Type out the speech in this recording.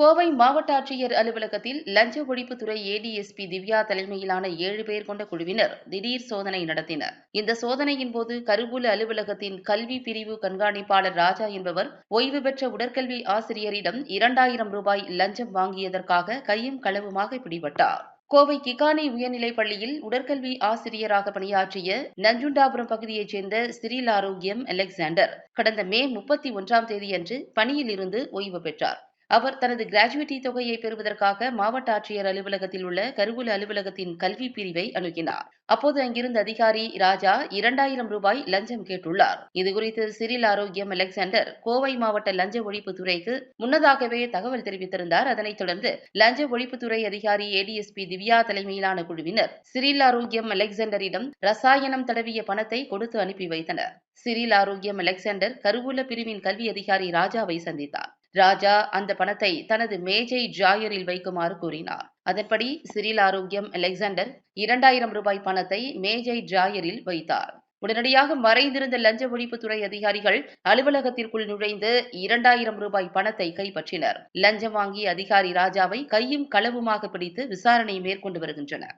கோவை மாவட்ட ஆட்சியர் அலுவலகத்தில் லஞ்ச ஒழிப்புத்துறை ஏடிஎஸ்பி திவ்யா தலைமையிலான ஏழு பேர் கொண்ட குழுவினர் திடீர் சோதனை நடத்தினர். இந்த சோதனையின் போது கருவூல அலுவலகத்தின் கல்வி பிரிவு கண்காணிப்பாளர் ராஜா என்பவர் ஓய்வு பெற்ற உடற்கல்வி ஆசிரியரிடம் இரண்டாயிரம் ரூபாய் லஞ்சம் வாங்கியதற்காக கையும் களவுமாக பிடிபட்டார். கோவை கிகானி உயர்நிலைப் பள்ளியில் உடற்கல்வி ஆசிரியராக பணியாற்றிய நஞ்சுண்டாபுரம் பகுதியைச் சேர்ந்த சிறில் ஆரோக்கியம் அலெக்சாண்டர் கடந்த மே முப்பத்தி ஒன்றாம் தேதியன்று பணியில் இருந்து ஓய்வு பெற்றார். அவர் தனது கிராஜுவேட்டி தொகையை பெறுவதற்காக மாவட்ட ஆட்சியர் அலுவலகத்தில் உள்ள கருவூல அலுவலகத்தின் கல்வி பிரிவை அணுகினார். அப்போது அங்கிருந்த அதிகாரி ராஜா இரண்டாயிரம் ரூபாய் லஞ்சம் கேட்டுள்ளார். இதுகுறித்து சிறில் ஆரோக்கியம் அலெக்சாண்டர் கோவை மாவட்ட லஞ்ச ஒழிப்புத்துறைக்கு முன்னதாகவே தகவல் தெரிவித்திருந்தார். அதனைத் தொடர்ந்து லஞ்ச ஒழிப்புத்துறை அதிகாரி ஏடிஎஸ்பி திவ்யா தலைமையிலான குழுவினர் சிறில் ஆரோக்கியம் அலெக்சாண்டரிடம் ரசாயனம் தடவிய பணத்தை கொடுத்து அனுப்பி வைத்தனர். சிறில் ஆரோக்கியம் அலெக்சாண்டர் கருவூல பிரிவின் கல்வி அதிகாரி ராஜாவை சந்தித்தார். ராஜா அந்த பணத்தை தனது மேஜை ஜாயரில் வைக்குமாறு கூறினார். அதன்படி சிறில் ஆரோக்கியம் அலெக்சாண்டர் இரண்டாயிரம் ரூபாய் பணத்தை மேஜை ஜாயரில் வைத்தார். உடனடியாக மறைந்திருந்த லஞ்ச ஒழிப்புத்துறை அதிகாரிகள் அலுவலகத்திற்குள் நுழைந்து இரண்டாயிரம் ரூபாய் பணத்தை கைப்பற்றினர். லஞ்சம் வாங்கிய அதிகாரி ராஜாவை கையும் களவுமாக பிடித்து விசாரணை மேற்கொண்டு வருகின்றனர்.